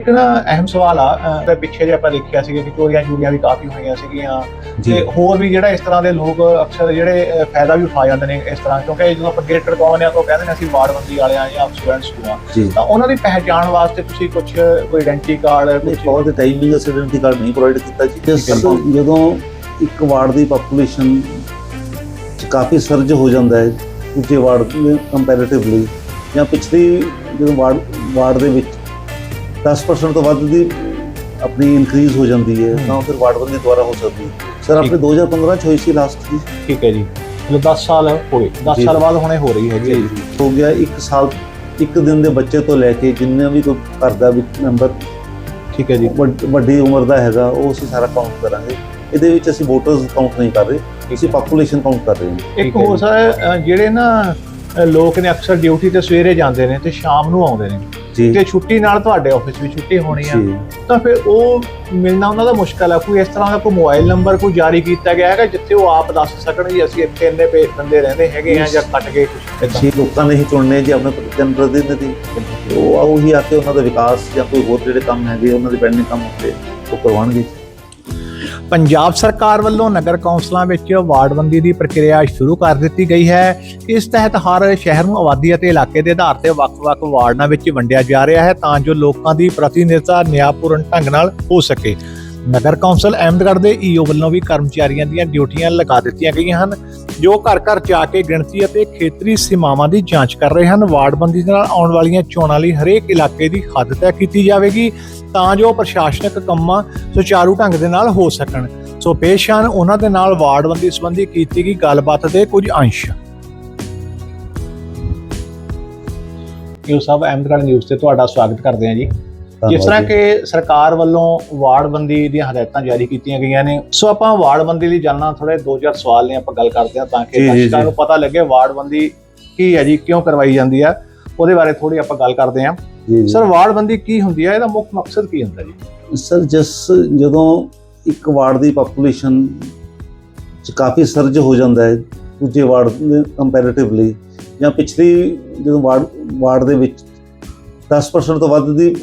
ਇੱਕ ਨਾ ਅਹਿਮ ਸਵਾਲ ਆ ਤੇ ਪਿੱਛੇ ਜੇ ਆਪਾਂ ਦੇਖਿਆ ਸੀਗਾ ਕਿ ਚੋਰੀਆਂ ਚੋਰੀਆਂ ਵੀ ਕਾਫੀ ਹੋਈਆਂ ਸੀਗੀਆਂ। ਤੇ ਹੋਰ ਵੀ ਜਿਹੜਾ ਇਸ ਤਰ੍ਹਾਂ ਦੇ ਲੋਕ ਅਕਸਰ ਜਿਹੜੇ ਫਾਇਦਾ ਵੀ ਉਠਾ ਜਾਂਦੇ ਨੇ ਇਸ ਤਰ੍ਹਾਂ ਕਿਉਂਕਿ ਜਦੋਂ ਆਪਾਂ ਗ੍ਰੇਟਰ ਕੌਣ ਆ ਤਾਂ ਕਹਿੰਦੇ ਨੇ ਅਸੀਂ ਵਾਰਡਬੰਦੀ ਵਾਲੇ ਆ ਜਾਂ ਸਟੂਡੈਂਟਸ ਨੂੰ ਆ ਤਾਂ ਉਹਨਾਂ ਦੀ ਪਹਿਚਾਣ ਵਾਸਤੇ ਤੁਸੀਂ ਕੁਝ ਕੋਈ ਆਇਡੈਂਟੀ ਕਾਰਡ ਨਹੀਂ ਕੁਝ for the time being identity card ਨਹੀਂ ਪ੍ਰੋਵਾਈਡ ਕੀਤਾ ਜੀ। ਜਦੋਂ ਇੱਕ ਵਾਰਡ ਦੀ ਪੋਪੂਲੇਸ਼ਨ ਚ ਕਾਫੀ ਸਰਜ ਹੋ ਜਾਂਦਾ ਹੈ ਦੂਜੇ ਵਾਰਡ ਕੰਪੈਰੀਟਿਵਲੀ ਜਾਂ ਪਿਛਲੀ ਜਦੋਂ ਵਾਰਡ ਵਾਰਡ ਦੇ ਵਿੱਚ 10% ਤੋਂ ਵੱਧ ਦੀ ਆਪਣੀ ਇਨਕਰੀਜ਼ ਹੋ ਜਾਂਦੀ ਹੈ। ਤਾਂ ਫਿਰ ਵਾਰਡਬੰਦੀ ਦੁਆਰਾ ਹੋ ਸਕਦੀ ਹੈ। ਸਰ ਆਪਣੇ ਠੀਕ। 2015 ਚ ਹੋਈ ਸੀ ਲਾਸਟ ਜੀ? ਠੀਕ ਹੈ ਜੀ। ਮਤਲਬ 10 ਸਾਲ ਹੋਏ 10 ਜੀ। ਸਾਲ ਬਾਅਦ ਹੁਣੇ ਹੋ ਰਹੀ ਹੈਗੀ ਹੈ ਜੀ। ਹੋ ਗਿਆ 1 ਸਾਲ ਇੱਕ ਦਿਨ ਦੇ ਬੱਚੇ ਤੋਂ ਲੈ ਕੇ ਜਿੰਨਾ ਵੀ ਕੋਈ ਘਰ ਦਾ ਵਿੱਚ ਮੈਂਬਰ ਠੀਕ ਹੈ ਜੀ। ਵੱਡ- ਵੱਡੀ ਉਮਰ ਦਾ ਹੈਗਾ ਉਹ ਅਸੀਂ ਸਾਰਾ ਕਾਊਂਟ ਕਰਾਂਗੇ। ਇਹਦੇ ਵਿੱਚ ਅਸੀਂ ਵੋਟਰਸ ਕਾਊਂਟ ਨਹੀਂ ਕਰ ਰਹੇ ਅਸੀਂ ਪਾਪੂਲੇਸ਼ਨ ਕਾਊਂਟ ਕਰ ਰਹੇ ਹਾਂ। ਇੱਕ ਹੋਰ ਸਰ ਜਿਹੜੇ ਨਾ ਲੋਕ ਨੇ ਅਕਸਰ ਡਿਊਟੀ ਤੇ ਸਵੇਰੇ ਜਾਂਦੇ ਨੇ ਤੇ ਸ਼ਾਮ ਨੂੰ ਆਉਂਦੇ ਨੇ। ਤੇ ਛੁੱਟੀ ਨਾਲ ਤੁਹਾਡੇ ਆਫਿਸ ਵੀ ਛੁੱਟੀ ਹੋਣੀ ਆ। ਤਾਂ ਫਿਰ ਉਹ ਮਿਲਣਾ ਉਹਨਾਂ ਦਾ ਮੁਸ਼ਕਲ ਆ ਕੋਈ ਇਸ ਤਰ੍ਹਾਂ ਦਾ ਕੋਈ ਮੋਬਾਈਲ ਨੰਬਰ ਕੋਈ ਜਾਰੀ ਕੀਤਾ ਗਿਆ ਹੈਗਾ ਜਿੱਥੇ ਉਹ ਆਪ ਦੱਸ ਸਕਣ ਵੀ ਅਸੀਂ ਇੱਥੇ ਇੰਨੇ ਪੇ ਬੰਦੇ ਰਹਿੰਦੇ ਹੈਗੇ ਆ ਜਾਂ। ਕੱਟ ਗਏ ਜੀ ਲੋਕਾਂ ਨੇ ਹੀ ਚੁਣਨੇ ਜੀ ਆਪਣੇ ਜਨ ਪ੍ਰਤੀਨਿਧੀ। ਉਹ ਆਉ ਹੀ ਆ ਕੇ ਉਹਨਾਂ ਦਾ ਵਿਕਾਸ ਜਾਂ ਕੋਈ ਹੋਰ ਜਿਹੜੇ ਕੰਮ ਹੈਗੇ ਉਹਨਾਂ ਦੇ ਪੈਂਡਿੰਗ ਕੰਮ ਹੁੰਦੇ ਉਹ ਕਰਵਾਉਣਗੇ। ਪੰਜਾਬ ਸਰਕਾਰ ਵੱਲੋਂ ਨਗਰ ਕੌਂਸਲਾਂ ਵਿੱਚ ਵਾਰਡਬੰਦੀ ਦੀ ਪ੍ਰਕਿਰਿਆ ਸ਼ੁਰੂ ਕਰ ਦਿੱਤੀ ਗਈ ਹੈ। ਇਸ ਤਹਿਤ ਹਰ ਸ਼ਹਿਰ ਨੂੰ ਆਬਾਦੀ ਅਤੇ ਇਲਾਕੇ ਦੇ ਆਧਾਰ ਤੇ ਵੱਖ-ਵੱਖ ਵਾਰਡਾਂ ਵਿੱਚ ਵੰਡਿਆ ਜਾ ਰਿਹਾ ਹੈ ਤਾਂ ਜੋ ਲੋਕਾਂ ਦੀ ਪ੍ਰਤੀਨਿਧਤਾ ਨਿਆਂਪੂਰਨ ਢੰਗ ਨਾਲ ਹੋ ਸਕੇ। ਨਗਰ ਕੌਂਸਲ ਅਹਿਮਦਗੜ੍ਹ ਦੇ ਈਓ ਵੱਲੋਂ ਵੀ ਕਰਮਚਾਰੀਆਂ ਦੀਆਂ ਡਿਊਟੀਆਂ ਲਗਾ ਦਿੱਤੀਆਂ ਗਈਆਂ ਹਨ, ਜੋ ਘਰ ਘਰ ਜਾ ਕੇ ਗਿਣਤੀ ਅਤੇ ਖੇਤਰੀ ਸੀਮਾਵਾਂ ਦੀ ਜਾਂਚ ਕਰ ਰਹੇ ਹਨ। ਵਾਰਡਬੰਦੀ ਦੇ ਨਾਲ ਆਉਣ ਵਾਲੀਆਂ ਚੋਣਾਂ ਲਈ ਹਰੇਕ ਇਲਾਕੇ ਦੀ ਹੱਦ ਤੈਅ ਕੀਤੀ ਜਾਵੇਗੀ। ਤਾਂ ਜੋ ਪ੍ਰਸ਼ਾਸਨਿਕ ਕੰਮਾਂ ਸੁਚਾਰੂ ਢੰਗ ਦੇ ਨਾਲ ਹੋ ਸਕਣ। ਸੋ ਪੇਸ਼ ਹਨ ਉਹਨਾਂ ਦੇ ਨਾਲ ਵਾਰਡਬੰਦੀ ਸੰਬੰਧੀ ਕੀਤੀ ਗਈ ਗੱਲਬਾਤ ਦੇ ਕੁਝ ਅੰਸ਼। ਇਹ ਸਭ ਅਹਿਮਦਗੜ੍ਹ ਨਿਊਜ਼ ਤੇ ਤੁਹਾਡਾ ਸਵਾਗਤ ਕਰਦੇ ਹਾਂ ਜੀ। ਜਿਸ ਤਰ੍ਹਾਂ ਕਿ ਸਰਕਾਰ ਵੱਲੋਂ ਵਾਰਡਬੰਦੀ ਦੀਆਂ ਹਦਾਇਤਾਂ ਜਾਰੀ ਕੀਤੀਆਂ ਗਈਆਂ ਨੇ। ਸੋ ਆਪਾਂ ਵਾਰਡਬੰਦੀ ਲਈ ਜਾਣਨਾ ਥੋੜੇ 2000 ਸਵਾਲ ਨੇ ਆਪਾਂ ਗੱਲ ਕਰਦੇ ਹਾਂ ਤਾਂ ਕਿ ਦਰਸ਼ਕਾਂ। ਨੂੰ ਪਤਾ ਲੱਗੇ ਵਾਰਡਬੰਦੀ ਕੀ ਹੈ ਜੀ ਕਿਉਂ ਕਰਵਾਈ ਜਾਂਦੀ ਆ ਉਹਦੇ ਬਾਰੇ ਥੋੜੀ ਆਪਾਂ ਗੱਲ ਕਰਦੇ ਹਾਂ। ਜੀ ਸਰ ਵਾਰਡਬੰਦੀ ਕੀ ਹੁੰਦੀ ਹੈ ਇਹਦਾ ਮੁੱਖ ਮਕਸਦ ਕੀ ਹੁੰਦਾ ਜੀ ਸਰ ਜਸ ਜਦੋਂ ਇੱਕ ਵਾਰਡ ਦੀ ਪੋਪੂਲੇਸ਼ਨ ਚ ਕਾਫੀ ਸਰਜ ਹੋ ਜਾਂਦਾ ਹੈ ਦੂਜੇ ਵਾਰਡ ਦੇ ਕੰਪੈਰੀਟਿਵਲੀ ਜਾਂ ਪਿਛਲੀ ਜਦੋਂ ਵਾਰਡ ਵਾਰਡ ਦੇ ਵਿੱਚ 10% ਤੋਂ ਵੱਧ ਦੀ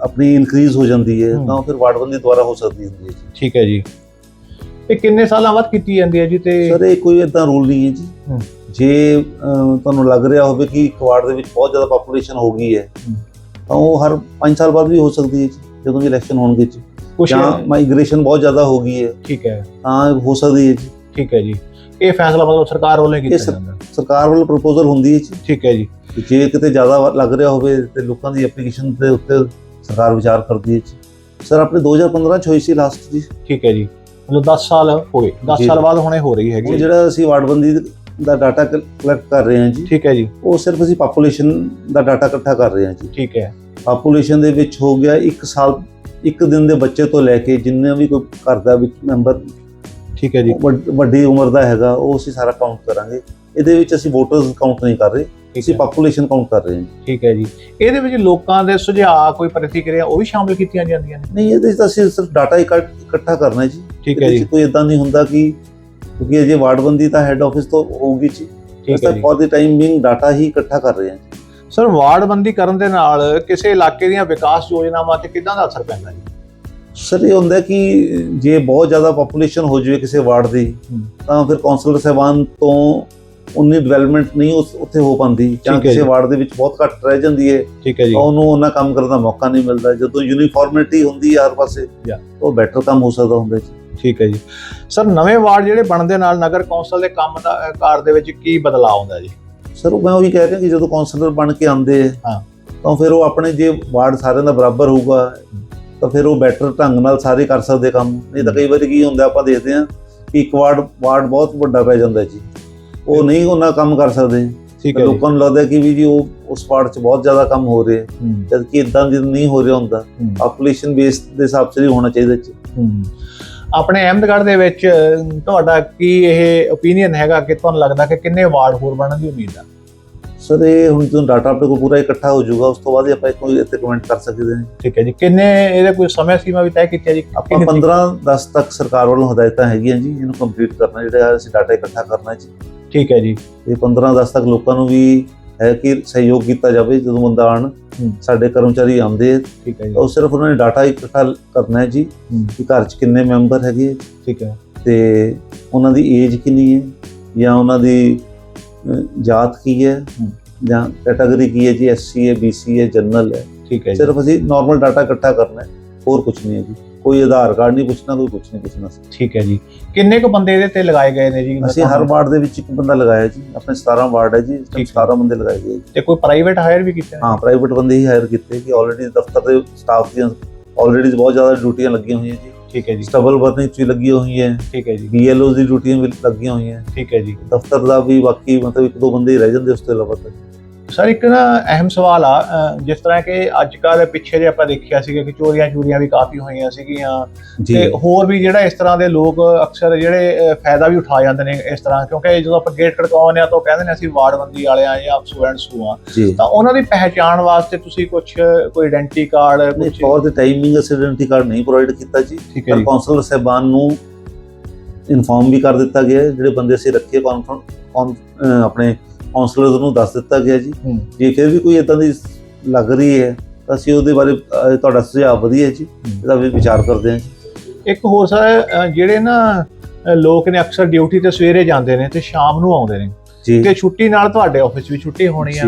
ਆਪਣੀ ਇਨਕਰੀਜ਼ ਹੋ ਜਾਂਦੀ ਹੈ। ਤਾਂ ਫਿਰ ਵਾਰਡਬੰਦੀ ਦੁਆਰਾ ਹੋ ਸਕਦੀ ਹੁੰਦੀ ਹੈ ਜੀ ਠੀਕ ਹੈ ਜੀ ਇਹ ਕਿੰਨੇ ਸਾਲਾਂ ਬਾਅਦ ਕੀਤੀ ਜਾਂਦੀ ਹੈ ਜੀ ਤੇ ਸਰ ਇਹ ਕੋਈ ਇਦਾਂ ਰੂਲ ਨਹੀਂ ਹੈ ਜੀ। ਜੇ ਤੁਹਾਨੂੰ ਲੱਗ ਰਿਹਾ ਹੋਵੇ ਕਿ ਇੱਕ ਵਾਰਡ ਦੇ ਵਿੱਚ ਬਹੁਤ ਜ਼ਿਆਦਾ ਪੋਪੂਲੇਸ਼ਨ ਹੋ ਗਈ ਹੈ। ਤਾਂ ਉਹ ਹਰ 5 ਸਾਲ ਬਾਅਦ ਵੀ ਹੋ ਸਕਦੀ ਹੈ ਜੀ ਜਦੋਂ ਵੀ ਇਲੈਕਸ਼ਨ ਹੋਣਗੇ ਜੀ। ਕੁਛ ਜਾਂ ਮਾਈਗ੍ਰੇਸ਼ਨ ਬਹੁਤ ਜ਼ਿਆਦਾ ਹੋ ਗਈ ਹੈ। ਠੀਕ ਹੈ। ਤਾਂ ਹੋ ਸਕਦੀ ਹੈ ਜੀ। ਠੀਕ ਹੈ ਜੀ। ਇਹ ਫੈਸਲਾ ਮਤਲਬ ਸਰਕਾਰ ਵੱਲੋਂ ਹੀ ਕੀਤਾ ਇਹ ਸਰ- ਜਾਂਦਾ। ਸਰਕਾਰ ਵੱਲੋਂ ਪ੍ਰਪੋਜ਼ਲ ਹੁੰਦੀ ਹੈ ਜੀ। ਠੀਕ ਹੈ ਜੀ। ਕਿ ਜੇ ਕਿਤੇ ਜ਼ਿਆਦਾ ਵਾ- ਲੱਗ ਰਿਹਾ ਹੋਵੇ ਤੇ ਲੋਕਾਂ ਦੀ ਐਪਲੀਕੇਸ਼ਨ ਦੇ ਉੱਤੇ ਸਰਕਾਰ ਵਿਚਾਰ ਕਰਦੀ ਹੈ ਜੀ। ਸਰ ਆਪਣੇ 2015 ਚ ਹੋਈ ਸੀ ਲਾਸਟ ਜੀ। ਠੀਕ ਹੈ ਜੀ। ਮਤਲਬ 10 ਸਾਲ ਹੋਏ। 10 ਜੀ। ਸਾਲ ਬਾਅਦ ਹੁਣੇ ਹੋ ਰਹੀ ਹੈਗੀ। ਉਹ ਹੈ। ਜਿਹੜਾ ਅਸੀਂ ਵਾਰਡਬੰਦੀ ਦਾ ਡਾਟਾ ਕਲੈਕਟ ਕਰ ਰਹੇ ਹਾਂ ਜੀ। ਠੀਕ ਹੈ ਜੀ। ਉਹ ਸਿਰਫ ਅਸੀਂ ਪਾਪੂਲੇਸ਼ਨ ਦਾ ਡਾਟਾ ਇਕੱਠਾ ਕਰ ਰਹੇ ਹਾਂ ਜੀ। ਠੀਕ ਹੈ। ਪਾਪੂਲੇਸ਼ਨ ਦੇ ਵਿੱਚ ਹੋ ਗਿਆ 1 ਸਾਲ ਇੱਕ ਦਿਨ ਦੇ ਬੱਚੇ ਤੋਂ ਲੈ ਕੇ ਜਿੰਨਾ ਵੀ ਕੋਈ ਘਰ ਦਾ ਵਿੱਚ ਮੈਂਬਰ ਠੀਕ ਹੈ ਜੀ। ਵੱਡ- ਉਮਰ ਦਾ ਹੈਗਾ ਉਹ ਅਸੀਂ ਸਾਰਾ ਕਾਊਂਟ ਕਰਾਂਗੇ। ਇਹਦੇ ਵਿੱਚ ਅਸੀਂ ਵੋਟਰਸ ਕਾਊਂਟ ਨਹੀਂ ਕਰ ਰਹੇ ਅਸੀਂ ਪਾਪੂਲੇਸ਼ਨ ਕਾਊਂਟ ਕਰ ਰਹੇ ਹਾਂ ਠੀਕ ਹੈ ਜੀ। ਇਹਦੇ ਵਿੱਚ ਲੋਕਾਂ ਦੇ ਸੁਝਾਅ ਕੋਈ ਪ੍ਰਤੀਕਿਰਿਆ ਉਹ ਵੀ ਸ਼ਾਮਿਲ ਕੀਤੀਆਂ ਜਾਂਦੀਆਂ ਨੇ? ਨਹੀਂ ਇਹਦੇ 'ਚ ਤਾਂ ਅਸੀਂ ਸਿਰਫ ਡਾਟਾ ਇਕੱਠਾ ਕਰਨਾ ਹੈ ਜੀ। ਠੀਕ ਹੈ ਜੀ। ਕੋਈ ਇਦਾਂ ਨਹੀਂ ਹੁੰਦਾ ਕਿ ਕਿਉਂਕਿ ਅਜੇ ਵਾਰਡਬੰਦੀ ਤਾਂ ਹੈੱਡ ਆਫਿਸ ਤੋਂ ਹੋਊਗੀ ਜੀ। ਠੀਕ ਹੈ ਅਸੀਂ ਜੀ। For the time being data ਹੀ ਇਕੱਠਾ ਕਰ ਰਹੇ ਹਾਂ ਸਰ ਵਾਰਡਬੰਦੀ ਕਰਨ ਦੇ ਨਾਲ ਕਿਸੇ ਇਲਾਕੇ ਦੀਆਂ ਵਿਕਾਸ ਯੋਜਨਾਵਾਂ ਤੇ ਕਿੱਦਾਂ ਦਾ ਅਸਰ ਪੈਂਦਾ ਜੀ? ਸਰ ਇਹ ਹੁੰਦਾ ਕਿ ਜੇ ਬਹੁਤ ਜ਼ਿਆਦਾ ਪੋਪੂਲੇਸ਼ਨ ਹੋ ਜਾਵੇ ਕਿਸੇ ਵਾਰਡ ਦੀ। ਤਾਂ ਫਿਰ ਕੌਂਸਲਰ ਸਾਹਿਬਾਨ ਤੋਂ ਉਨੀ ਡਿਵੈਲਪਮੈਂਟ ਨਹੀਂ ਉਸ ਉੱਥੇ ਹੋ ਪਾਉਂਦੀ ਜਾਂ ਕਿਸੇ। ਵਾਰਡ ਦੇ ਵਿੱਚ ਬਹੁਤ ਘੱਟ ਰਹਿ ਜਾਂਦੀ ਹੈ ਠੀਕ ਹੈ ਜੀ। ਤਾਂ ਉਹਨੂੰ ਉਹਨਾਂ ਕੰਮ ਕਰਨ ਦਾ ਮੌਕਾ ਨਹੀਂ ਮਿਲਦਾ। ਜਦੋਂ ਯੂਨੀਫਾਰਮਿਟੀ ਹੁੰਦੀ ਹੈ ਹਰ ਪਾਸੇ. ਉਹ ਬੈਟਰ ਕੰਮ ਹੋ ਸਕਦਾ ਹੁੰਦਾ ਜੀ। ਠੀਕ ਹੈ ਜੀ। ਸਰ ਨਵੇਂ ਵਾਰਡ ਜਿਹੜੇ ਬਣਨ ਦੇ ਨਾਲ ਨਗਰ ਕੌਂਸਲ ਦੇ ਕੰਮ ਦਾ ਕਾਰ ਦੇ ਵਿੱਚ ਕੀ ਬਦਲਾਅ ਆਉਂਦਾ ਜੀ? ਸਰ ਉਹ ਮੈਂ ਉਹੀ ਕਹਿ ਰਿਹਾ ਕਿ ਜਦੋਂ ਕੌਂਸਲਰ ਬਣ ਕੇ ਆਉਂਦੇ ਹੈ। ਤਾਂ ਫਿਰ ਉਹ ਆਪਣੇ ਜੇ ਵਾਰਡ ਸਾਰਿਆਂ ਦਾ ਬਰਾਬਰ ਹੋਊਗਾ ਤਾਂ ਫਿਰ ਉਹ ਬੈਟਰ ਢੰਗ ਨਾਲ ਸਾਰੇ ਕਰ ਸਕਦੇ ਕੰਮ। ਨਹੀਂ ਤਾਂ ਕਈ ਵਾਰੀ ਕੀ ਹੁੰਦਾ ਆਪਾਂ ਦੇਖਦੇ ਹਾਂ ਕਿ ਇੱਕ ਵਾਰਡ ਵਾਰਡ ਬਹੁਤ ਵੱਡਾ ਪੈ ਜਾਂਦਾ ਜੀ। ਉਹ ਨਹੀਂ ਉਹਨਾਂ ਕੰਮ ਕਰ ਸਕਦੇ। ਠੀਕ ਤੇ ਹੈ ਲੋਕਾਂ ਨੂੰ ਲੱਗਦਾ ਕਿ ਵੀ ਜੀ ਉਹ ਉਸ ਵਾਰਡ 'ਚ ਬਹੁਤ ਜ਼ਿਆਦਾ ਕੰਮ ਹੋ ਰਿਹਾ। ਜਦ ਕਿ ਇਦਾਂ ਦੀ ਨਹੀਂ ਹੋ ਰਿਹਾ ਹੁੰਦਾ। ਪਾਪੂਲੇਸ਼ਨ ਬੇਸ ਦੇ ਹਿਸਾਬ ਹੀ ਹੋਣਾ ਚਾਹੀਦਾ ਜੀ। ਆਪਣੇ ਅਹਿਮਦਗੜ੍ਹ ਦੇ ਵਿੱਚ ਤੁਹਾਡਾ ਕੀ ਇਹ ਓਪੀਨੀਅਨ ਹੈਗਾ ਕਿ ਤੁਹਾਨੂੰ ਲੱਗਦਾ ਕਿ ਕਿੰਨੇ ਵਾਰਡ ਹੋਰ ਬਣਨ ਦੀ ਉਮੀਦ ਆ? ਸਰ ਇਹ ਹੁਣ ਜਦੋਂ ਡਾਟਾ ਆਪਣੇ ਕੋਲ ਪੂਰਾ ਇਕੱਠਾ ਹੋ ਜਾਊਗਾ ਉਸ ਤੋਂ ਬਾਅਦ ਹੀ ਆਪਾਂ ਕੋਈ ਇੱਥੇ ਕਮੈਂਟ ਕਰ ਸਕਦੇ ਹਾਂ। ਠੀਕ ਹੈ ਜੀ। ਕਿੰਨੇ ਇਹਦੇ ਕੋਈ ਸਮੇਂ ਸੀਮਾ ਵੀ ਤੈਅ ਕੀਤੀ ਹੈ ਜੀ? ਆਪਾਂ 15 10 ਤੱਕ ਸਰਕਾਰ ਵੱਲੋਂ ਹਦਾਇਤਾਂ ਹੈਗੀਆਂ ਜੀ ਇਹਨੂੰ ਕੰਪਲੀਟ ਕਰਨਾ ਜਿਹੜਾ ਅਸੀਂ ਡਾਟਾ ਇਕੱਠਾ ਕਰਨਾ ਜੀ। ਠੀਕ ਹੈ ਜੀ। ਤੇ 15 10 ਤੱਕ ਲੋਕਾਂ ਨੂੰ ਵੀ ਹੈ ਕਿ ਸਹਿਯੋਗ ਕੀਤਾ ਜਾਵੇ ਜਦੋਂ ਬੰਦਾ ਆਣ ਹੂੰ। ਸਾਡੇ ਕਰਮਚਾਰੀ ਆਉਂਦੇ ਆ, ਠੀਕ ਹੈ ਜੀ। ਉਹ ਸਿਰਫ ਉਹਨਾਂ ਨੇ ਡਾਟਾ ਇਕੱਠਾ ਕਰਨਾ ਹੈ ਜੀ ਹੂੰ, ਕਿ ਘਰ 'ਚ ਕਿੰਨੇ ਮੈਂਬਰ ਹੈਗੇ ਠੀਕ ਹੈ। ਤੇ ਉਹਨਾਂ ਦੀ ਏਜ ਕਿੰਨੀ ਹੈ ਜਾਂ ਉਹਨਾਂ ਦੀ ਜਾਤ ਕੀ ਹੈ ਹੂੰ। ਜਾਂ ਕੈਟਾਗਰੀ ਕੀ ਹੈ ਜੀ ਐਸਸੀ ਹੈ ਬੀਸੀ ਹੈ ਜਨਰਲ ਹੈ। ਠੀਕ ਹੈ ਸਿਰਫ ਅਸੀਂ ਨਾਰਮਲ ਡਾਟਾ ਇਕੱਠਾ ਕਰਨਾ ਹੈ ਹੋਰ ਕੁਝ ਨਹੀਂ ਹੈ ਜੀ। ਕੋਈ ਆਧਾਰ ਕਾਰਡ ਨਹੀਂ ਪੁੱਛਣਾ ਕੋਈ ਕੁਝ ਨਹੀਂ ਪੁੱਛਣਾ ਸੀ। ਠੀਕ ਹੈ ਜੀ। ਕਿੰਨੇ ਕੁ ਬੰਦੇ ਇਹਦੇ ਤੇ ਲਗਾਏ ਗਏ ਨੇ ਜੀ? ਅਸੀਂ ਹਰ ਵਾਰਡ ਦੇ ਵਿੱਚ ਇੱਕ ਬੰਦਾ ਲਗਾਇਆ ਜੀ ਆਪਣੇ 17 ਵਾਰਡ ਹੈ ਜੀ ਇਸ time ਠੀਕ ਹੈ। 17 ਬੰਦੇ ਲਗਾਏ ਗਏ ਤੇ ਕੋਈ ਪ੍ਰਾਈਵੇਟ ਹਾਇਰ ਵੀ ਕੀਤੇ ਹਾਂ ਪ੍ਰਾਈਵੇਟ ਬੰਦੇ ਹੀ ਹਾਇਰ ਕੀਤੇ ਕਿ ਆਲਰੇਡੀ ਦਫ਼ਤਰ ਦੇ ਸਟਾਫ ਦੀਆਂ ਆਲਰੇਡੀ ਬਹੁਤ ਜ਼ਿਆਦਾ ਡਿਊਟੀਆਂ ਲੱਗੀਆਂ ਹੋਈਆਂ ਜੀ। ਠੀਕ ਹੈ ਜੀ। ਸਟਬਲ ਵਰਨਿੰਗ ਚ ਵੀ ਲੱਗੀਆਂ ਹੋਈਆਂ। ਠੀਕ ਹੈ ਜੀ। ਬੀਐਲਓ ਦੀ ਡਿਊਟੀਆਂ ਵੀ ਲੱਗੀਆਂ ਹੋਈਆਂ। ਠੀਕ ਹੈ ਜੀ। ਦਫ਼ਤਰ ਦਾ ਵੀ ਬਾਕੀ ਮਤਲਬ ਇੱਕ ਦੋ ਬੰਦੇ ਹੀ ਰਹਿ ਜਾਂਦੇ ਉਸ ਤੋਂ ਇਲਾਵਾ ਤਾਂ। ਸਰ ਇੱਕ ਨਾ ਅਹਿਮ ਸਵਾਲ ਆ ਜਿਸ ਤਰ੍ਹਾਂ ਕਿ ਅੱਜ ਕੱਲ੍ਹ ਪਿੱਛੇ ਜੇ ਆਪਾਂ ਦੇਖਿਆ ਸੀਗਾ ਕਿ ਚੋਰੀਆਂ ਚੋਰੀਆਂ ਵੀ ਕਾਫੀ ਹੋਈਆਂ ਸੀਗੀਆਂ ਤੇ ਹੋਰ ਵੀ ਜਿਹੜਾ ਇਸ ਤਰ੍ਹਾਂ ਦੇ ਲੋਕ ਅਕਸਰ ਜਿਹੜੇ ਫਾਇਦਾ ਵੀ ਉਠਾ ਜਾਂਦੇ ਨੇ ਇਸ ਤਰ੍ਹਾਂ ਕਿਉਂਕਿ ਜਦੋਂ ਆਪਾਂ ਗੇਟ ਖੜਕਾਉਂਦੇ ਆ ਤਾਂ ਉਹ ਕਹਿੰਦੇ ਨੇ ਅਸੀਂ ਵਾਰਡਬੰਦੀ ਵਾਲੇ ਆ ਜਾਂ ਸਟੂਡੈਂਟਸ ਆ ਤਾਂ ਉਹਨਾਂ ਦੀ ਪਹਿਚਾਣ ਵਾਸਤੇ ਤੁਸੀਂ ਕੁਝ ਕੋਈ ਆਇਡੈਂਟੀ ਕਾਰਡ ਕੁਝ for the time being identity card ਨਹੀਂ ਪ੍ਰੋਵਾਈਡ ਕੀਤਾ ਜੀ। ਪਰ ਕਾਉਂਸਲਰ ਸਾਹਿਬਾਨ ਨੂੰ ਇਨਫਾਰਮ ਵੀ ਕਰ ਦਿੱਤਾ ਗਿਆ। ਜਿਹੜੇ ਬੰਦੇ ਅਸੀਂ ਰੱਖੇ ਕਾਨਫਰੰਸ ਆਪਣੇ ਕਾਉਂਸਲਰਸ ਨੂੰ ਦੱਸ ਦਿੱਤਾ ਗਿਆ ਜੀ। ਜੇ ਫਿਰ ਵੀ ਕੋਈ ਇਦਾਂ ਦੀ ਲੱਗ ਰਹੀ ਹੈ ਤਾਂ ਅਸੀਂ ਉਹਦੇ ਬਾਰੇ ਤੁਹਾਡਾ ਸੁਝਾਅ ਵਧੀਆ ਜੀ। ਇਹਦਾ ਵੀ ਵਿਚਾਰ ਕਰਦੇ ਹਾਂ ਇੱਕ ਹੋਰ ਸਰ ਜਿਹੜੇ ਨਾ ਲੋਕ ਨੇ ਅਕਸਰ ਡਿਊਟੀ ਤੇ ਸਵੇਰੇ ਜਾਂਦੇ ਨੇ ਤੇ ਸ਼ਾਮ ਨੂੰ ਆਉਂਦੇ ਨੇ। ਤੇ ਛੁੱਟੀ ਨਾਲ ਤੁਹਾਡੇ ਆਫਿਸ ਵੀ ਛੁੱਟੀ ਹੋਣੀ ਆ।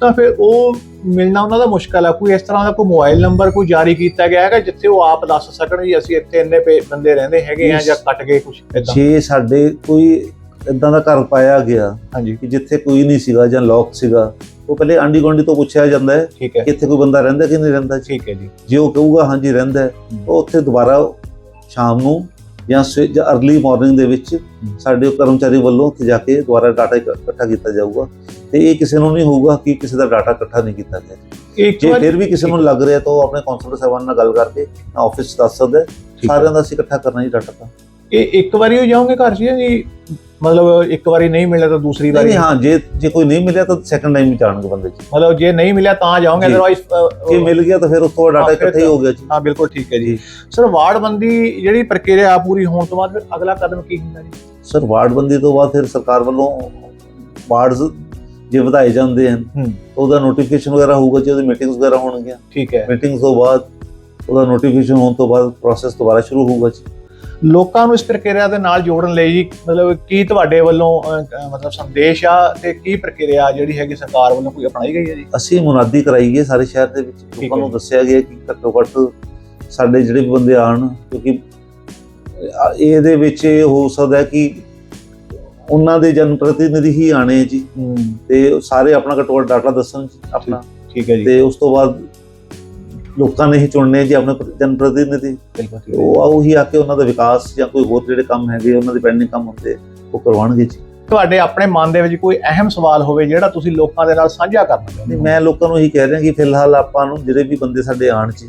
ਤਾਂ ਫਿਰ ਉਹ ਮਿਲਣਾ ਉਹਨਾਂ ਦਾ ਮੁਸ਼ਕਲ ਆ। ਕੋਈ ਇਸ ਤਰ੍ਹਾਂ ਦਾ ਕੋਈ ਮੋਬਾਈਲ ਨੰਬਰ ਕੋਈ ਜਾਰੀ ਕੀਤਾ ਗਿਆ ਹੈਗਾ ਜਿੱਥੇ ਉਹ ਆਪ ਦੱਸ ਸਕਣ ਵੀ ਅਸੀਂ ਇੱਥੇ ਇੰਨੇ ਬੰਦੇ ਰਹਿੰਦੇ ਹੈਗੇ ਆ ਜਾਂ ਕੱਟ ਗਏ ਕੁਝ ਇਦਾਂ ਜੇ ਸਾਡੇ ਕੋਈ ਇਦਾਂ ਦਾ ਘਰ ਪਾਇਆ ਗਿਆ ਹਾਂਜੀ। ਕਿ ਜਿੱਥੇ ਕੋਈ ਨਹੀਂ ਸੀਗਾ ਜਾਂ ਲੋਕ ਸੀਗਾ ਉਹ ਪਹਿਲੇ ਆਂਡੀ ਗੁਆਂਢੀ ਤੋਂ ਪੁੱਛਿਆ ਜਾਂਦਾ ਹੈ ਠੀਕ ਹੈ। ਕਿ ਇੱਥੇ ਕੋਈ ਬੰਦਾ ਰਹਿੰਦਾ ਕਿ ਨਹੀਂ ਰਹਿੰਦਾ ਠੀਕ ਹੈ ਜੀ। ਜੇ ਉਹ ਕਹੂਗਾ ਹਾਂਜੀ ਰਹਿੰਦਾ ਹੈ। ਉਹ ਉੱਥੇ ਦੁਬਾਰਾ ਸ਼ਾਮ ਨੂੰ ਜਾਂ ਜਾਂ ਅਰਲੀ ਮਾਰਨਿੰਗ ਦੇ ਵਿੱਚ ਸਾਡੇ ਕਰਮਚਾਰੀ ਵੱਲੋਂ ਉੱਥੇ ਜਾ ਕੇ ਦੁਬਾਰਾ ਡਾਟਾ ਇਕੱਠਾ ਕੀਤਾ ਜਾਊਗਾ ਤੇ ਇਹ ਕਿਸੇ ਨੂੰ ਨਹੀਂ ਹੋਊਗਾ ਕਿ ਕਿਸੇ ਦਾ ਡਾਟਾ ਇਕੱਠਾ ਨਹੀਂ ਕੀਤਾ ਗਿਆ। ਇੱਕ ਜੇ ਫਿਰ ਵੀ ਕਿਸੇ ਨੂੰ ਲੱਗ ਰਿਹਾ ਤਾਂ ਉਹ ਆਪਣੇ ਕਾਉਂਸਲਰ ਸਾਹਿਬਾਨ ਨਾਲ ਗੱਲ ਕਰਕੇ ਆਫਿਸ ਦੱਸ ਸਕਦਾ ਹੈ। ਹੈ। ਸਾਰਿਆਂ ਦਾ ਅਸੀਂ ਇਕੱਠਾ ਕਰਨਾ ਜੀ ਡਾਟਾ। ਤਾਂ ਇਹ ਇੱਕ ਵਾਰੀ ਹੋ ਜਾਓਗੇ ਘਰ ਜੀ ਮਤਲਬ ਇੱਕ ਵਾਰੀ ਨਹੀਂ ਮਿਲਿਆ ਤਾਂ ਦੂਸਰੀ ਵਾਰੀ ਨਹੀਂ, ਹਾਂ ਜੇ ਜੇ ਕੋਈ ਨਹੀਂ ਮਿਲਿਆ ਤਾਂ ਸੈਕੰਡ ਟਾਈਮ ਵੀ ਜਾਣਗੇ ਬੰਦੇ ਜੀ। ਮਤਲਬ ਜੇ ਨਹੀਂ ਮਿਲਿਆ ਤਾਂ ਜਾਓਗੇ। ਅਦਰਵਾਈਜ਼ ਜੇ ਮਿਲ ਗਿਆ ਤਾਂ ਫਿਰ ਉਸ ਤੋਂ ਡਾਟਾ ਇਕੱਠਾ ਹੀ ਹੋ ਗਿਆ ਜੀ। ਹਾਂ ਬਿਲਕੁਲ ਠੀਕ ਹੈ ਜੀ। ਸਰ ਵਾਰਡਬੰਦੀ ਜਿਹੜੀ ਪ੍ਰਕਿਰਿਆ ਪੂਰੀ ਹੋਣ ਤੋਂ ਬਾਅਦ ਫਿਰ ਅਗਲਾ ਕਦਮ ਕੀ ਹੁੰਦਾ ਜੀ? ਸਰ ਵਾਰਡਬੰਦੀ ਤੋਂ ਬਾਅਦ ਫਿਰ ਸਰਕਾਰ ਵੱਲੋਂ ਵਾਰਡਸ ਜੇ ਵਧਾਏ ਜਾਂਦੇ ਹਨ ਉਹਦਾ ਨੋਟੀਫਿਕੇਸ਼ਨ ਵਗੈਰਾ ਹੋਊਗਾ ਜੀ ਉਹਦੀ ਮੀਟਿੰਗਸ ਵਗੈਰਾ ਹੋਣਗੀਆਂ। ਠੀਕ ਹੈ। ਮੀਟਿੰਗ ਤੋਂ ਬਾਅਦ ਉਹਦਾ ਨੋਟੀਫਿਕੇਸ਼ਨ ਹੋਣ ਤੋਂ ਬਾਅਦ ਪ੍ਰੋਸੈਸ ਦੁਬਾਰਾ ਸ਼ੁਰੂ ਹੋਊਗਾ ਜੀ। ਲੋਕਾਂ ਨੂੰ ਇਸ ਪ੍ਰਕਿਰਿਆ ਦੇ ਨਾਲ ਜੋੜਨ ਲਈ ਜੀ ਮਤਲਬ ਕੀ ਤੁਹਾਡੇ ਵੱਲੋਂ ਮਤਲਬ ਸੰਦੇਸ਼ ਆ ਤੇ ਕੀ ਪ੍ਰਕਿਰਿਆ ਜਿਹੜੀ ਹੈਗੀ ਸਰਕਾਰ ਵੱਲੋਂ ਕੋਈ ਅਪਣਾਈ ਗਈ ਹੈ ਜੀ? ਅਸੀਂ ਮੁਨਾਦੀ ਕਰਾਈ ਹੈ ਸਾਰੇ ਸ਼ਹਿਰ ਦੇ ਵਿੱਚ। ਲੋਕਾਂ ਨੂੰ। ਦੱਸਿਆ ਗਿਆ ਕਿ ਘੱਟੋ ਘੱਟ ਸਾਡੇ ਜਿਹੜੇ ਬੰਦੇ ਆਣ ਕਿਉਂਕਿ ਇਹਦੇ ਵਿੱਚ ਇਹ ਹੋ ਸਕਦਾ ਕਿ ਉਹਨਾਂ ਦੇ ਜਨ ਪ੍ਰਤੀਨਿਧੀ ਹੀ ਆਣੇ ਜੀ। ਤੇ ਸਾਰੇ ਆਪਣਾ ਘੱਟੋ ਘੱਟ ਡਾਟਾ ਦੱਸਣ ਆਪਣਾ ਠੀਕ ਹੈ ਜੀ। ਤੇ ਉਸ ਤੋਂ ਬਾਅਦ ਲੋਕਾਂ ਨੇ ਹੀ ਚੁਣਨੇ ਜੀ ਆਪਣੇ ਜਨ ਪ੍ਰਤੀਨਿਧੀ ਬਿਲਕੁਲ ਠੀਕ ਤੇ ਹੈ ਉਹ ਉਹੀ ਆ ਕੇ ਉਹਨਾਂ ਦਾ ਵਿਕਾਸ ਜਾਂ ਕੋਈ ਹੋਰ ਜਿਹੜੇ ਕੰਮ ਹੈਗੇ ਉਹਨਾਂ ਦੇ ਪੈਂਡਿੰਗ ਕੰਮ ਹੁੰਦੇ ਉਹ ਕਰਵਾਉਣਗੇ ਜੀ। ਤੁਹਾਡੇ ਆਪਣੇ ਮਨ ਦੇ ਵਿੱਚ ਕੋਈ ਅਹਿਮ ਸਵਾਲ ਹੋਵੇ ਜਿਹੜਾ ਤੁਸੀਂ ਲੋਕਾਂ ਦੇ ਨਾਲ ਸਾਂਝਾ ਕਰਨਾ ਚਾਹੁੰਦੇ ਹੋ? ਮੈਂ ਲੋਕਾਂ ਨੂੰ ਇਹੀ ਕਹਿ ਰਿਹਾ ਕਿ ਫਿਲਹਾਲ ਆਪਾਂ ਨੂੰ ਜਿਹੜੇ ਵੀ ਬੰਦੇ ਸਾਡੇ ਆਣ ਚ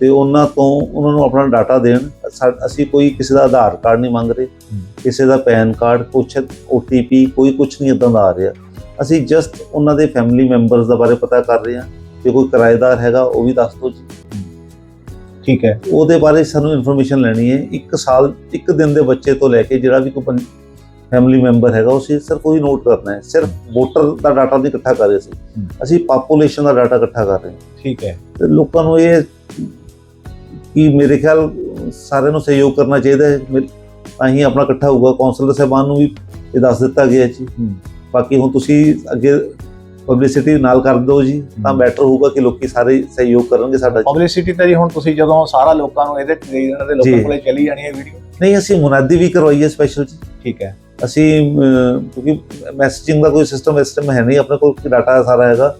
ਤੇ ਉਹਨਾਂ ਤੋਂ ਉਹਨਾਂ ਨੂੰ ਆਪਣਾ ਡਾਟਾ ਦੇਣ। ਸਾ- ਅਸੀਂ ਕੋਈ ਕਿਸੇ ਦਾ ਆਧਾਰ ਕਾਰਡ ਨਹੀਂ ਮੰਗ ਰਹੇ। ਕਿਸੇ ਦਾ ਪੈਨ ਕਾਰਡ ਕੁਛ OTP ਕੋਈ ਕੁਛ ਨਹੀਂ ਇਦਾਂ ਦਾ ਆ ਰਿਹਾ। ਅਸੀਂ ਜਸਟ ਉਹਨਾਂ ਦੇ ਫੈਮਿਲੀ ਮੈਂਬਰਸ ਦਾ ਬਾਰੇ ਪਤਾ ਕਰ ਰਹੇ ਹਾਂ। ਜੇ ਕੋਈ ਕਿਰਾਏਦਾਰ ਹੈਗਾ ਉਹ ਵੀ ਦੱਸ ਦਿਓ ਜੀ। ਠੀਕ ਹੈ। ਉਹਦੇ ਬਾਰੇ ਸਾਨੂੰ ਇਨਫੋਰਮੇਸ਼ਨ ਲੈਣੀ ਹੈ। ਇੱਕ ਸਾਲ ਇੱਕ ਦਿਨ ਦੇ ਬੱਚੇ ਤੋਂ ਲੈ ਕੇ ਜਿਹੜਾ ਵੀ ਕੋਈ ਫੈਮਿਲੀ ਮੈਂਬਰ ਹੈਗਾ ਉਹ ਅਸੀਂ ਸਿਰਫ ਉਹੀ ਨੋਟ ਕਰਨਾ ਹੈ। ਸਿਰਫ ਵੋਟਰ ਦਾ ਡਾਟਾ ਨਹੀਂ ਇਕੱਠਾ ਕਰ ਰਹੇ ਸੀ। ਅਸੀਂ ਪਾਪੂਲੇਸ਼ਨ ਦਾ ਡਾਟਾ ਇਕੱਠਾ ਕਰ ਰਹੇ ਹਾਂ। ਠੀਕ ਹੈ। ਤੇ ਲੋਕਾਂ ਨੂੰ ਇਹ ਕਿ ਮੇਰੇ ਖਿਆਲ ਸਾਰਿਆਂ ਨੂੰ ਸਹਿਯੋਗ ਕਰਨਾ ਚਾਹੀਦਾ ਹੈ। ਤਾਂ ਹੀ ਆਪਣਾ ਇਕੱਠਾ ਹੋਊਗਾ। ਕਾਉਂਸਲਰ ਸਾਹਿਬਾਨ ਨੂੰ ਵੀ ਇਹ ਦੱਸ ਦਿੱਤਾ ਗਿਆ ਜੀ। ਬਾਕੀ ਹੁਣ ਤੁਸੀਂ ਅੱਗੇ ਪਬਲਿਸਿਟੀ ਨਾਲ ਕਰ ਦਿਓ ਜੀ ਤਾਂ। ਬੈਟਰ ਹੋਊਗਾ ਕਿ ਲੋਕੀ ਸਾਰੇ ਸਹਿਯੋਗ ਕਰਨਗੇ ਸਾਡਾ। ਪਬਲਿਸਿਟੀ ਤਾਂ ਜੀ ਹੁਣ ਤੁਸੀਂ ਜਦੋਂ ਸਾਰਾ ਲੋਕਾਂ ਨੂੰ ਇਹਦੇ ਚ ਦੇ ਦੇਣਾ ਤੇ ਲੋਕਾਂ। ਕੋਲੇ ਚਲੀ ਜਾਣੀ ਹੈ ਵੀਡੀਓ ਨਹੀਂ ਅਸੀਂ ਮੁਨਾਦੀ ਵੀ ਕਰਵਾਈ ਹੈ ਸਪੈਸ਼ਲ ਜੀ ਠੀਕ ਹੈ ਅਸੀਂ ਕਿਉਂਕਿ ਮੈਸੇਜਿੰਗ ਦਾ ਕੋਈ ਸਿਸਟਮ ਇਸ ਟਾਈਮ ਹੈ ਨਹੀਂ ਆਪਣੇ ਕੋਲ ਡਾਟਾ ਸਾਰਾ ਹੈਗਾ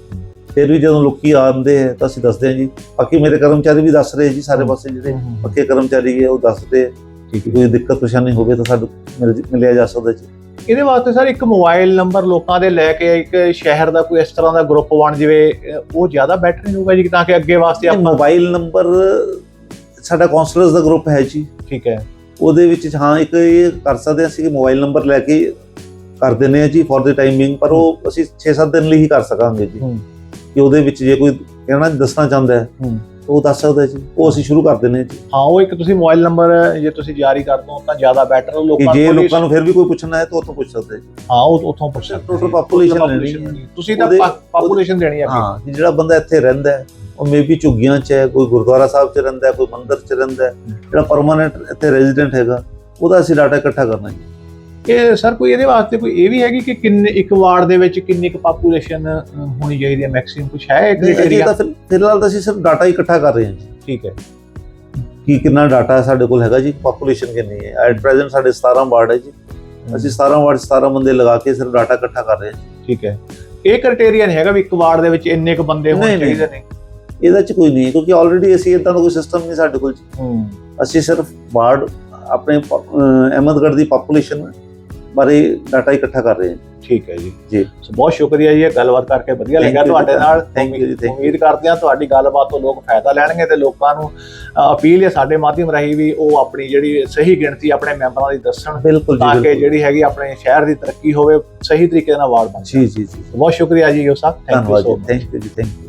ਫਿਰ ਵੀ ਜਦੋਂ ਲੋਕੀ ਆਉਂਦੇ ਹੈ ਤਾਂ ਅਸੀਂ ਦੱਸਦੇ ਹਾਂ ਜੀ ਬਾਕੀ ਮੇਰੇ ਕਰਮਚਾਰੀ ਵੀ ਦੱਸ ਰਹੇ ਜੀ ਸਾਰੇ। ਪਾਸੇ ਜਿਹੜੇ ਪੱਕੇ ਕਰਮਚਾਰੀ ਹੈ ਉਹ ਦੱਸਦੇ ਹੈ ਠੀਕ ਕਿ ਕੋਈ ਦਿੱਕਤ ਪਰੇਸ਼ਾਨੀ ਹੋਵੇ ਤਾਂ ਸਾਨੂੰ ਮਿਲ- ਮਿਲਿਆ ਜਾ ਸਕਦਾ ਜੀ ਇਹਦੇ ਵਾਸਤੇ ਸਰ ਇੱਕ ਮੋਬਾਈਲ ਨੰਬਰ ਲੋਕਾਂ ਦੇ ਲੈ ਕੇ ਇੱਕ ਸ਼ਹਿਰ ਦਾ ਕੋਈ ਇਸ ਤਰ੍ਹਾਂ ਦਾ ਗਰੁੱਪ ਬਣ ਜਾਵੇ ਉਹ ਜ਼ਿਆਦਾ ਬੈਟਰ ਨਹੀਂ ਹੋਊਗਾ ਜੀ ਤਾਂ ਕਿ ਅੱਗੇ ਵਾਸਤੇ ਆਪਾਂ ਮੋਬਾਈਲ ਨੰਬਰ ਸਾਡਾ ਕਾਉਂਸਲਰਸ ਦਾ ਗਰੁੱਪ ਹੈ ਜੀ ਠੀਕ ਹੈ ਉਹਦੇ ਵਿੱਚ ਹਾਂ ਇੱਕ ਇਹ ਕਰ ਸਕਦੇ ਅਸੀਂ ਕਿ ਮੋਬਾਈਲ ਨੰਬਰ ਲੈ ਕੇ ਕਰ ਦਿੰਦੇ ਹਾਂ ਜੀ ਫॉर द ਟਾਈਮਿੰਗ ਪਰ ਉਹ ਅਸੀਂ 6-7 ਦਿਨ ਲਈ ਹੀ ਕਰ ਸਕਾਂਗੇ ਜੀ। ਕਿ ਉਹਦੇ ਵਿੱਚ ਜੇ ਕੋਈ ਕਹਿਣਾ ਦੱਸਣਾ ਚਾਹੁੰਦਾ ਹੂੰ। ਉਹ ਦੱਸ ਸਕਦਾ ਜੀ ਉਹ ਅਸੀਂ ਸ਼ੁਰੂ ਕਰ ਹਾਂ ਜੀ। ਹਾਂ ਉਹ ਇੱਕ ਤੁਸੀਂ ਮੋਬਾਈਲ ਨੰਬਰ ਜੇ ਤੁਸੀਂ ਜਾਰੀ ਕਰ ਦੋ ਤਾਂ ਜ਼ਿਆਦਾ ਬੈਟਰ ਲੋਕਾਂ ਜੇ ਨੂੰ ਲੋਕਾਂ ਨੂੰ ਫਿਰ ਵੀ ਕੋਈ ਪੁੱਛਣਾ ਹੈ ਤਾਂ ਉੱਥੋਂ ਪੁੱਛ ਸਕਦਾ ਜੀ। ਹਾਂ ਉਹ ਉੱਥੋਂ ਪੁੱਛ ਸਕਦੇ ਜੀ। population Total ਲੈਣੀ ਹੈ। ਤੁਸੀਂ ਤਾਂ ਪਾਪੂਲੇਸ਼ਨ ਦੇਣੀ ਹੈ ਹਾਂ ਜਿਹੜਾ ਬੰਦਾ ਇੱਥੇ ਰਹਿੰਦਾ ਹੈ ਉਹ ਮੇਬੀ ਝੁੱਗੀਆਂ 'ਚ ਹੈ ਕੋਈ ਗੁਰਦੁਆਰਾ ਸਾਹਿਬ 'ਚ ਰਹਿੰਦਾ ਹੈ ਕੋਈ ਮੰਦਿਰ 'ਚ ਰਹਿੰਦਾ ਹੈ ਜਿਹੜਾ ਪਰਮਾਨੈਂਟ ਇੱਥੇ ਰੈਜ਼ੀਡੈਂਟ ਹੈਗਾ ਉਹਦਾ ਅਸੀਂ ਡਾਟਾ ਇਕੱਠਾ ਕਰਨਾ ਜੀ ਇਹ ਸਰ ਕੋਈ ਇਹਦੇ ਵਾਸਤੇ ਕੋਈ ਇਹ ਵੀ ਹੈਗੀ ਕਿ ਕਿੰਨੇ ਇੱਕ ਵਾਰਡ ਦੇ ਵਿੱਚ ਕਿੰਨੀ ਕੁ ਪਾਪੂਲੇਸ਼ਨ ਹੋਣੀ ਚਾਹੀਦੀ ਹੈ ਮੈਕਸਿਮਮ ਕੁਝ ਹੈ ਕ੍ਰਾਈਟੇਰੀਆ ਫਿਲਹਾਲ ਤਾਂ ਅਸੀਂ ਸਿਰਫ ਡਾਟਾ ਇਕੱਠਾ ਕਰ ਰਹੇ ਹਾਂ ਜੀ। ਠੀਕ ਹੈ। ਕਿ ਕਿੰਨਾ ਡਾਟਾ ਸਾਡੇ ਕੋਲ ਹੈਗਾ ਜੀ? ਪੋਪੂਲੇਸ਼ਨ ਕਿੰਨੀ ਹੈ? ਐਟ ਪ੍ਰੈਜ਼ੈਂਟ ਸਾਡੇ 17 ਵਾਰਡ ਹੈ ਜੀ। ਅਸੀਂ 17 ਵਾਰਡ 17 ਬੰਦੇ ਲਗਾ ਕੇ ਸਿਰਫ ਡਾਟਾ ਇਕੱਠਾ ਕਰ ਰਹੇ ਹਾਂ ਠੀਕ ਹੈ। ਇਹ ਕ੍ਰਾਈਟੇਰੀਆ ਨਹੀਂ ਹੈਗਾ ਵੀ ਇੱਕ ਵਾਰਡ ਦੇ ਵਿੱਚ ਇੰਨੇ ਕੁ ਬੰਦੇ ਹੋਣੇ। ਚਾਹੀਦੇ ਨੇ। ਇਹਦਾ 'ਚ ਕੋਈ ਨਹੀਂ ਕਿਉਂਕਿ ਆਲਰੇਡੀ ਅਸੀਂ ਇਦਾਂ ਦਾ ਕੋਈ ਸਿਸਟਮ ਨਹੀਂ ਸਾਡੇ ਕੋਲ ਜੀ। ਅਸੀਂ ਸਿਰਫ ਵਾਰਡ ਆਪਣੇ ਅਹਿਮਦਗੜ੍ਹ ਦੀ ਪੋਪੂਲੇਸ਼ਨ ਬਾਰੇ ਡਾਟਾ ਇਕੱਠਾ ਕਰ ਰਹੇ ਹਾਂ। ਠੀਕ ਹੈ ਜੀ। ਜੀ। ਸੋ ਬਹੁਤ ਸ਼ੁਕਰੀਆ ਜੀ ਇਹ ਗੱਲਬਾਤ ਕਰਕੇ ਵਧੀਆ ਜੀ, ਤੁਹਾਡੇ ਨਾਲ। thank you ਜੀ। ਉਮੀਦ ਕਰਦੇ ਹਾਂ ਤੁਹਾਡੀ ਗੱਲਬਾਤ ਤੋਂ ਲੋਕ ਫਾਇਦਾ ਲੈਣਗੇ ਤੇ ਲੋਕਾਂ ਨੂੰ ਅਪੀਲ ਹੈ ਸਾਡੇ ਮਾਧਿਅਮ ਰਾਹੀਂ ਵੀ ਉਹ ਆਪਣੀ ਜਿਹੜੀ ਸਹੀ ਗਿਣਤੀ ਆਪਣੇ ਮੈਂਬਰਾਂ ਦੀ ਦੱਸਣ ਬਿਲਕੁਲ ਤਾਂ ਜੀ ਕਿ ਬਿਲਕੁਲ। ਜਿਹੜੀ ਹੈਗੀ ਆਪਣੇ ਸ਼ਹਿਰ ਦੀ ਤਰੱਕੀ ਹੋਵੇ ਸਹੀ ਤਰੀਕੇ ਨਾਲ ਵਾਰਡ ਬਣ ਜੀ ਜੀ ਜੀ। ਬਹੁਤ ਸ਼ੁਕਰੀਆ ਜੀ ਯੋ ਸਾਹਿਬ ਥੈਂਕ ਯੂ ਸੋ ਜੀ ਥੈਂਕ ਯੂ ਜੀ ਥੈਂਕ ਯੂ